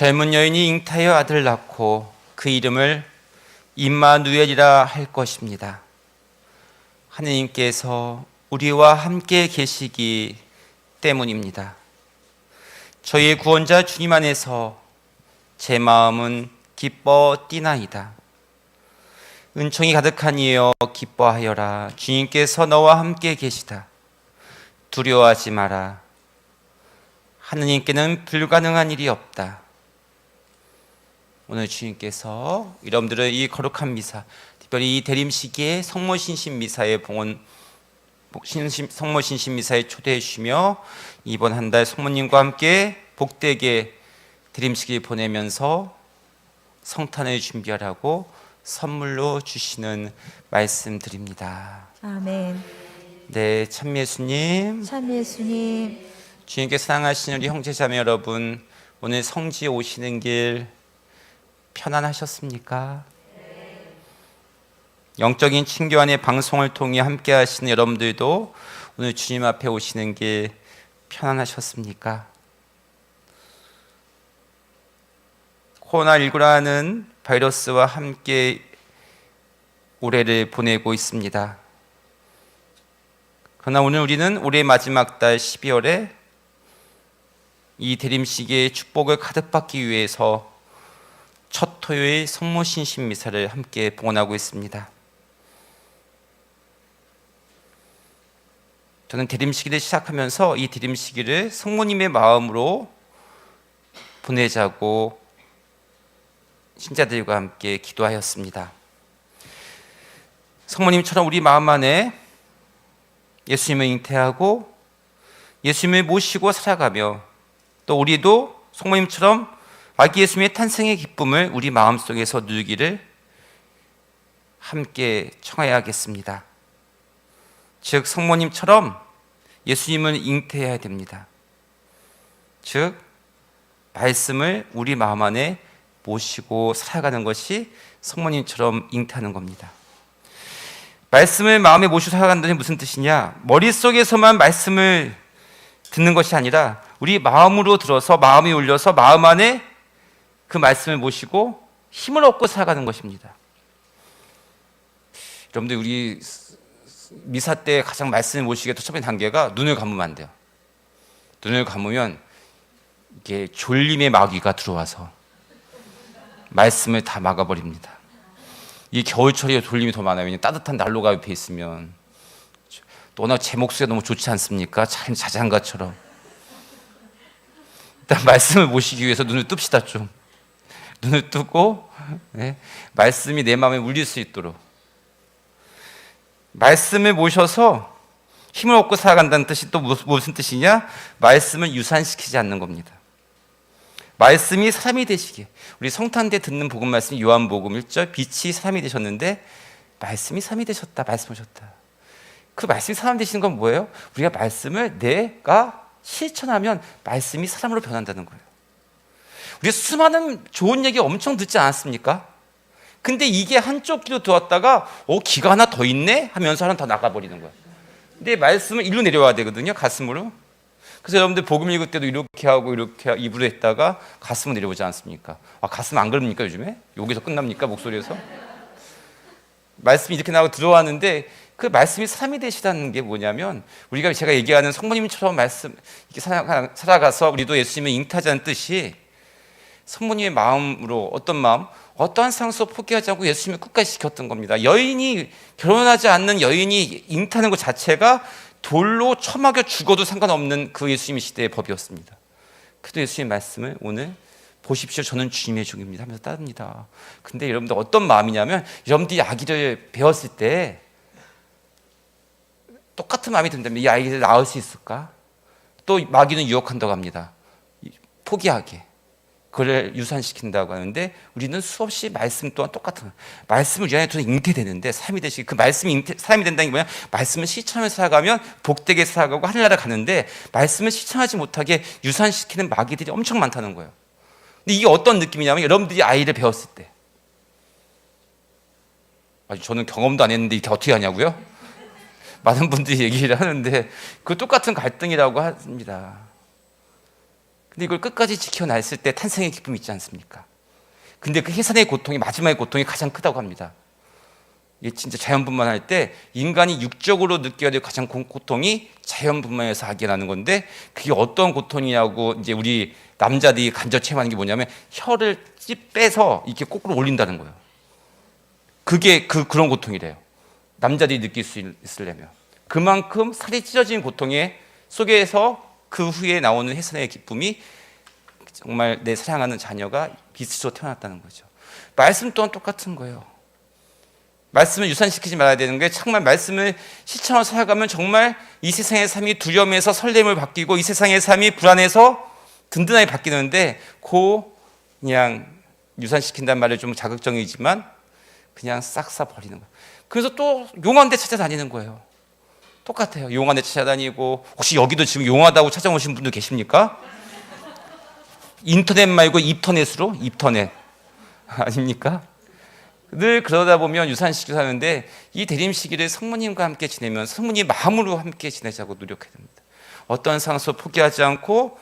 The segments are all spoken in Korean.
젊은 여인이 잉타여 아들을 낳고 그 이름을 임마누엘이라 할 것입니다. 하느님께서 우리와 함께 계시기 때문입니다. 저희의 구원자 주님 안에서 제 마음은 기뻐 뛰나이다. 은총이 가득한 이여 기뻐하여라. 주님께서 너와 함께 계시다. 두려워하지 마라. 하느님께는 불가능한 일이 없다. 오늘 주님께서 여러분들은 이 거룩한 미사, 특별히 이 대림 시기에 성모 신신 미사에 봉헌 신심, 성모 신신 미사에 초대해 주시며 이번 한 달 성모님과 함께 복되게 드림식을 보내면서 성탄을 준비하라고 선물로 주시는 말씀 드립니다. 아멘. 네, 참 예수님, 참 예수님, 주님께 사랑하시는 우리 형제자매 여러분, 오늘 성지에 오시는 길 편안하셨습니까? 영적인 친교안의 방송을 통해 함께 하시는 여러분들도 오늘 주님 앞에 오시는 길 편안하셨습니까? 코로나19라는 바이러스와 함께 올해를 보내고 있습니다. 그러나 오늘 우리는 올해 마지막 달 12월에 이 대림식의 축복을 가득 받기 위해서 첫 토요일 성모 신신 미사를 함께 봉헌하고 있습니다. 저는 대림시기를 시작하면서 이 대림시기를 성모님의 마음으로 보내자고 신자들과 함께 기도하였습니다. 성모님처럼 우리 마음 안에 예수님을 잉태하고 예수님을 모시고 살아가며 또 우리도 성모님처럼 아기 예수님의 탄생의 기쁨을 우리 마음속에서 누리기를 함께 청하야겠습니다. 즉 성모님처럼 예수님은 잉태해야 됩니다. 즉 말씀을 우리 마음 안에 모시고 살아가는 것이 성모님처럼 잉태하는 겁니다. 말씀을 마음에 모시고 살아간다는 무슨 뜻이냐? 머릿속에서만 말씀을 듣는 것이 아니라 우리 마음으로 들어서 마음이 울려서 마음 안에 그 말씀을 모시고 힘을 얻고 살아가는 것입니다. 여러분들 우리 미사 때 가장 말씀을 모시게 첫 번째 단계가 눈을 감으면 안 돼요. 눈을 감으면 이게 졸림의 마귀가 들어와서 말씀을 다 막아버립니다. 이 겨울철에 졸림이 더 많아요. 왜냐면 따뜻한 난로가 옆에 있으면 또 워낙 제 목소리가 너무 좋지 않습니까? 참 자장가처럼. 일단 말씀을 모시기 위해서 눈을 뜹시다 좀. 눈을 뜨고 네, 말씀이 내 마음에 울릴 수 있도록 말씀을 모셔서 힘을 얻고 살아간다는 뜻이 또 무슨 뜻이냐? 말씀을 유산시키지 않는 겁니다. 말씀이 사람이 되시게. 우리 성탄 때 듣는 복음 말씀 요한복음 1절 빛이 사람이 되셨는데 말씀이 사람이 되셨다. 말씀하셨다. 그 말씀이 사람 되시는 건 뭐예요? 우리가 말씀을 내가 실천하면 말씀이 사람으로 변한다는 거예요. 우리 수많은 좋은 얘기 엄청 듣지 않았습니까? 근데 이게 한쪽 귀로 들었다가 어 귀가 하나 더 있네 하면서 하나 더 나가버리는 거야. 근데 말씀은 일로 내려와야 되거든요 가슴으로. 그래서 여러분들 복음 읽을 때도 이렇게 하고 이렇게 입으로 했다가 가슴으로 내려오지 않습니까? 아 가슴 안 그럽니까 요즘에? 여기서 끝납니까 목소리에서? 말씀이 이렇게 나오고 들어왔는데 그 말씀이 삶이 되시다는 게 뭐냐면 우리가 제가 얘기하는 성모님처럼 말씀 이렇게 살아가서 우리도 예수님을 잉타자는 뜻이 성모님의 마음으로 어떤 마음 어떠한 상황도 포기하지 않고 예수님을 끝까지 지켰던 겁니다. 여인이 결혼하지 않는 여인이 잉타는 것 자체가 돌로 처막여 죽어도 상관없는 그 예수님의 시대의 법이었습니다. 그래도 예수님의 말씀을 오늘 보십시오. 저는 주님의 종입니다. 하면서 따릅니다. 근데 여러분들 어떤 마음이냐면 여러분들이 아기를 배웠을 때 똑같은 마음이 든다면 이 아이를 낳을 수 있을까? 또 마귀는 유혹한다고 합니다. 포기하게. 그를 유산시킨다고 하는데 우리는 수없이 말씀 또한 똑같은 말씀을 안에 두 잉태되는데 삶이 되시 그 말씀이 잉태, 삶이 된다는 게 뭐냐 말씀을 실천하며 살아가면 복되게 살아가고 하늘나라 가는데 말씀을 실천하지 못하게 유산시키는 마귀들이 엄청 많다는 거예요. 근데 이게 어떤 느낌이냐면 여러분들이 아이를 배웠을 때 아니, 저는 경험도 안 했는데 이게 어떻게 하냐고요? 많은 분들이 얘기를 하는데 그 똑같은 갈등이라고 합니다. 근데 이걸 끝까지 지켜냈을 때 탄생의 기쁨이 있지 않습니까? 근데 그 해산의 고통이 마지막의 고통이 가장 크다고 합니다. 이게 진짜 자연분만 할 때 인간이 육적으로 느껴야 될 가장 고- 고통이 자연분만에서 하게 나는 건데 그게 어떤 고통이냐고 이제 우리 남자들이 간접 체험하는 게 뭐냐면 혀를 찝 빼서 이렇게 거꾸로 올린다는 거예요. 그게 그 그런 고통이래요. 남자들이 느낄 수 있- 있으려면 그만큼 살이 찢어진 고통에 속에서 그 후에 나오는 해산의 기쁨이 정말 내 사랑하는 자녀가 빛으로 태어났다는 거죠. 말씀 또한 똑같은 거예요. 말씀을 유산시키지 말아야 되는 게 정말 말씀을 실천하고 살아가면 정말 이 세상의 삶이 두려움에서 설렘을 바뀌고 이 세상의 삶이 불안해서 든든하게 바뀌는데 고 그냥 유산시킨다는 말이 좀 자극적이지만 그냥 싹싹 버리는 거예요. 그래서 또 용한 데 찾아다니는 거예요. 똑같아요. 데 찾아다니고 혹시 여기도 지금 용하다고 찾아오신 분들 계십니까? 인터넷 말고 입터넷으로 입터넷 아닙니까? 늘 그러다 보면 유산시키고 사는데 이 대림 시기를 성모님과 함께 지내면 성모님 마음으로 함께 지내자고 노력해야 됩니다. 어떤 상황에서 포기하지 않고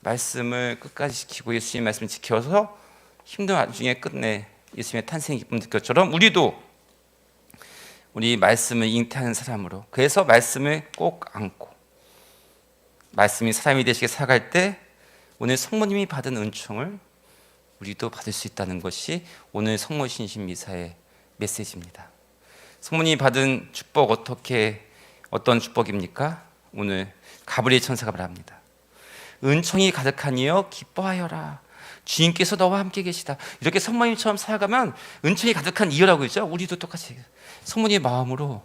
말씀을 끝까지 지키고 예수님의 말씀을 지켜서 힘든 와중에 끝내 예수님의 탄생의 기쁨 느낄 것처럼 우리도 우리 말씀을 잉태하는 사람으로 그래서 말씀을 꼭 안고 말씀이 사람이 되시게 살아갈 때 오늘 성모님이 받은 은총을 우리도 받을 수 있다는 것이 오늘 성모 신신 미사의 메시지입니다. 성모님이 받은 축복 어떻게 어떤 축복입니까? 오늘 가브리엘 천사가 말합니다. 은총이 가득하니여 기뻐하여라. 주인께서 너와 함께 계시다. 이렇게 성모님처럼 살아가면 은총이 가득한 이유라고 있죠. 우리도 똑같이 성모님의 마음으로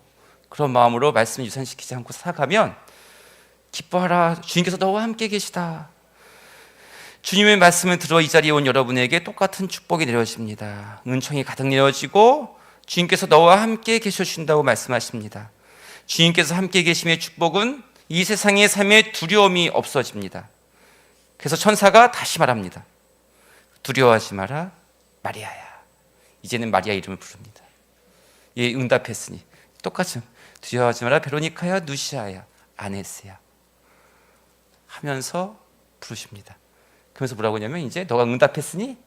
그런 마음으로 말씀 유산시키지 않고 살아가면 기뻐하라. 주인께서 너와 함께 계시다. 주님의 말씀을 들어 이 자리에 온 여러분에게 똑같은 축복이 내려집니다. 은총이 가득 내려지고 주님께서 너와 함께 계셔 주신다고 말씀하십니다. 주님께서 함께 계심의 축복은 이 세상의 삶에 두려움이 없어집니다. 그래서 천사가 다시 말합니다. 두려워하지 마라 마리아야. 이제는 마리아 이름을 부릅니다. 예, 응답했으니 똑같이 두려워하지 마라 베로니카야 누시아야 아네스야 하면서 부르십니다. 그러면서 뭐라고 하냐면 이제 너가 응답했으니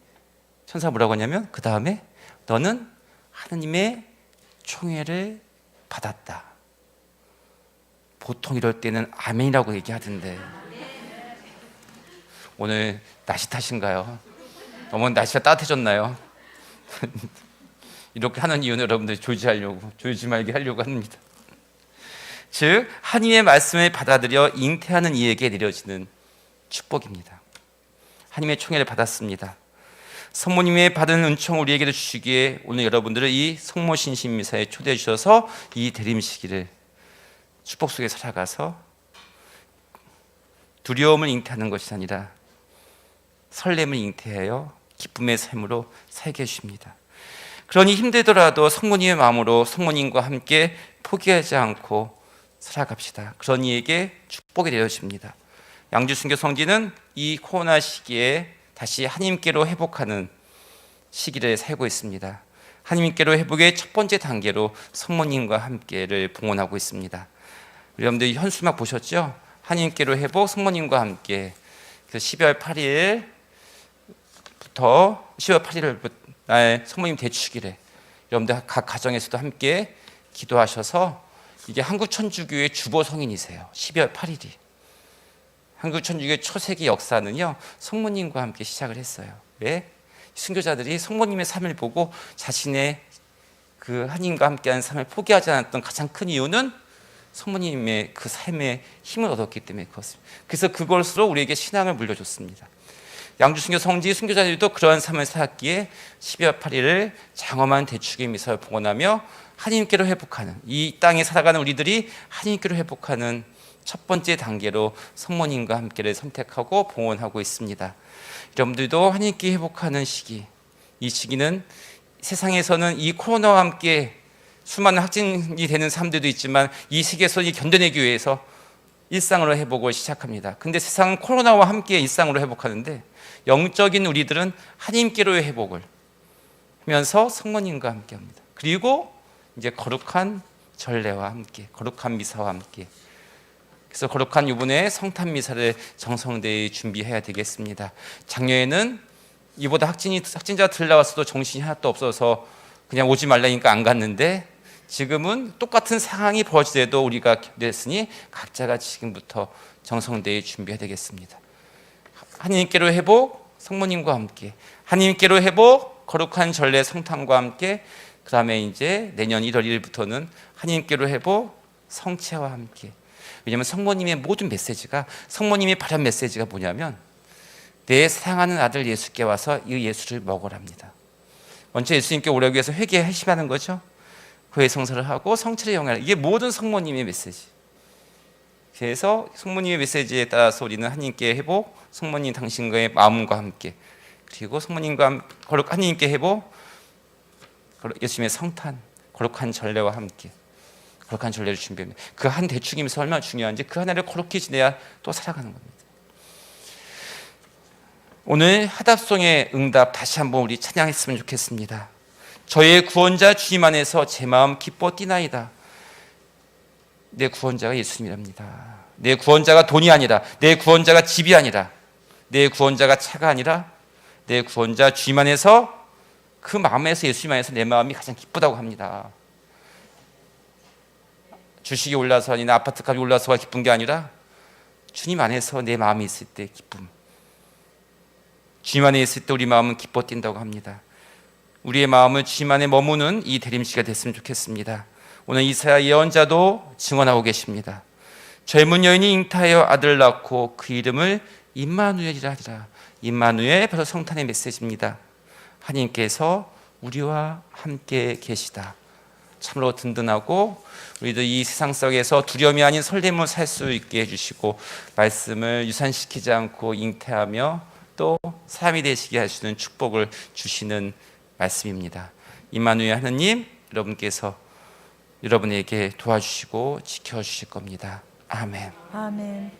천사 뭐라고 하냐면 그 다음에 너는 하느님의 총애를 받았다. 보통 이럴 때는 아멘이라고 얘기하던데 오늘 날씨 탓인가요? 너무 날씨가 따뜻해졌나요? 이렇게 하는 이유는 여러분들 조지하려고 조지 말게 하려고 합니다. 즉 하나님의 말씀을 받아들여 잉태하는 이에게 내려지는 축복입니다. 하나님의 총애를 받았습니다. 성모님의 받은 은총 우리에게도 주시기에 오늘 여러분들을 이 성모 신신 미사에 초대해 주셔서 이 대림 시기를 축복 속에 살아가서 두려움을 잉태하는 것이 아니라 설렘을 잉태하여 기쁨의 삶으로 살게 해주십니다. 그러니 힘들더라도 성모님의 마음으로 성모님과 함께 포기하지 않고 살아갑시다. 그런 이에게 축복이 내려집니다. 양주 순교 성지는 이 코로나 시기에 다시 하나님께로 회복하는 시기를 살고 있습니다. 하나님께로 회복의 첫 번째 단계로 성모님과 함께를 봉헌하고 있습니다. 여러분들 현수막 보셨죠? 하나님께로 회복 성모님과 함께 그래서 12월 8일 부터 10월 8일 날 성모님 대축일에 여러분들 각 가정에서도 함께 기도하셔서 이게 한국 천주교의 주보 성인이세요. 12월 8일이. 한국 천주교의 초세기 역사는요 성모님과 함께 시작을 했어요. 왜? 순교자들이 성모님의 삶을 보고 자신의 그 하나님과 함께하는 삶을 포기하지 않았던 가장 큰 이유는 성모님의 그 삶에 힘을 얻었기 때문에 그렇습니다. 그래서 그것으로 우리에게 신앙을 물려줬습니다. 양주 순교 성지 순교자들도 그러한 삶을 살았기에 12월 8일을 장엄한 대축의 미사를 봉헌하며 하나님께로 회복하는 이 땅에 살아가는 우리들이 하나님께로 회복하는 첫 번째 단계로 성모님과 함께를 선택하고 봉헌하고 있습니다. 여러분들도 하나님께 회복하는 시기, 이 시기는 세상에서는 이 코로나와 함께 수많은 확진이 되는 사람들도 있지만 이이 견뎌내기 위해서 일상으로 회복을 시작합니다. 근데 세상은 코로나와 함께 일상으로 회복하는데 영적인 우리들은 하나님께로의 회복을 하면서 성모님과 함께 합니다. 그리고 이제 거룩한 전례와 함께, 거룩한 미사와 함께 그래서 거룩한 이분의 성탄 미사를 정성대히 준비해야 되겠습니다. 작년에는 이보다 확진이 확진자 들 나왔어도 정신이 하나도 없어서 그냥 오지 말라니까 안 갔는데 지금은 똑같은 상황이 벌어지더라도 우리가 됐으니 각자가 지금부터 정성대히 준비해야 되겠습니다. 하나님께로 회복, 성모님과 함께 하나님께로 회복, 거룩한 전례 성탄과 함께 그 다음에 이제 내년 1월 1일부터는 하나님께로 회복, 성체와 함께 왜냐하면 성모님의 모든 메시지가 성모님의 바른 메시지가 뭐냐면 내 사랑하는 아들 예수께 와서 이 예수를 먹으랍니다. 먼저 예수님께 오라고 해서 회개하시라는 거죠. 교회 성사를 하고 성체를 영하라. 이게 모든 성모님의 메시지. 그래서 성모님의 메시지에 따라서 우리는 하나님께 회복, 성모님 당신과의 마음과 함께 그리고 성모님과 함- 거룩 하나님께 회복, 예수님의 성탄, 거룩한 전례와 함께 거룩한 전례를 준비합니다. 그 한 대축이면서 얼마나 중요한지 그 하나를 거룩히 지내야 또 살아가는 겁니다. 오늘 하답송의 응답 다시 한번 우리 찬양했으면 좋겠습니다. 저의 구원자 주님 안에서 제 마음 기뻐 뛰나이다. 내 구원자가 예수님이랍니다. 내 구원자가 돈이 아니라 내 구원자가 집이 아니라 내 구원자가 차가 아니라 내 구원자 주님 안에서 그 마음에서 예수님 안에서 내 마음이 가장 기쁘다고 합니다. 주식이 올라서 아니나 아파트 값이 올라서가 기쁜 게 아니라 주님 안에서 내 마음이 있을 때 기쁨. 주님 안에 있을 때 우리 마음은 기뻐 뛴다고 합니다. 우리의 마음을 주님 안에 머무는 이 대림시가 됐으면 좋겠습니다. 오늘 이사야 예언자도 증언하고 계십니다. 젊은 여인이 잉타하여 아들 낳고 그 이름을 임마누엘이라 하리라. 임마누엘 바로 성탄의 메시지입니다. 하나님께서 우리와 함께 계시다. 참으로 든든하고 우리도 이 세상 속에서 두려움이 아닌 설렘을 살 수 있게 해주시고 말씀을 유산시키지 않고 잉태하며 또 사람이 되시게 하시는 축복을 주시는 말씀입니다. 임마누엘 하느님 여러분께서 여러분에게 도와주시고 지켜주실 겁니다. 아멘. 아멘.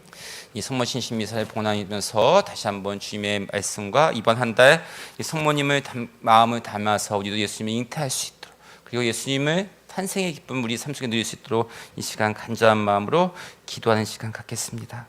이 성모 신 신 미사를 봉헌하면서 다시 한번 주님의 말씀과 이번 한달 성모님을 담- 마음을 담아서 우리도 예수님을 잉태할 수 있도록 그리고 예수님을 탄생의 기쁨 우리 삶 속에 누릴 수 있도록 이 시간 간절한 마음으로 기도하는 시간 갖겠습니다.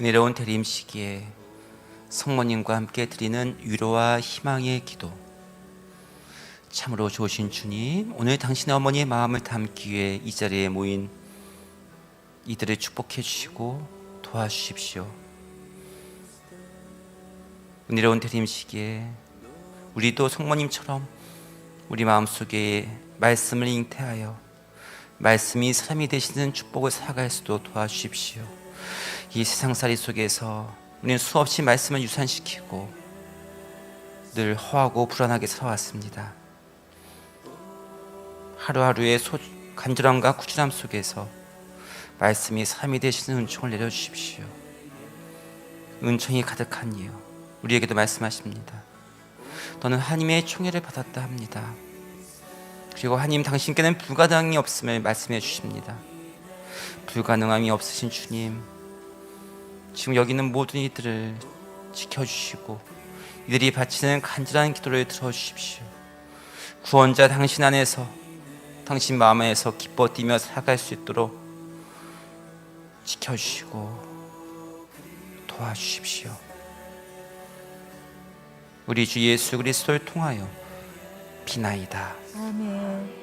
은혜로운 대림 시기에 성모님과 함께 드리는 위로와 희망의 기도. 참으로 좋으신 주님, 오늘 당신의 어머니의 마음을 담기 위해 이 자리에 모인 이들을 축복해 주시고 도와주십시오. 은혜로운 대림 시기에 우리도 성모님처럼 우리 마음속에 말씀을 잉태하여 말씀이 사람이 되시는 축복을 살아갈 수도 도와주십시오. 이 세상살이 속에서 우리는 수없이 말씀을 유산시키고 늘 허하고 불안하게 살아왔습니다. 하루하루의 소, 간절함과 구출함 속에서 말씀이 삶이 되시는 은총을 내려주십시오. 은총이 가득한 이유 우리에게도 말씀하십니다. 너는 하나님의 총애를 받았다 합니다. 그리고 하나님 당신께는 불가능이 없음을 말씀해 주십니다. 불가능함이 없으신 주님 지금 여기 있는 모든 이들을 지켜주시고 이들이 바치는 간절한 기도를 들어주십시오. 구원자 당신 안에서 당신 마음 안에서 기뻐 뛰며 살아갈 수 있도록 지켜주시고 도와주십시오. 우리 주 예수 그리스도를 통하여 비나이다. 아멘.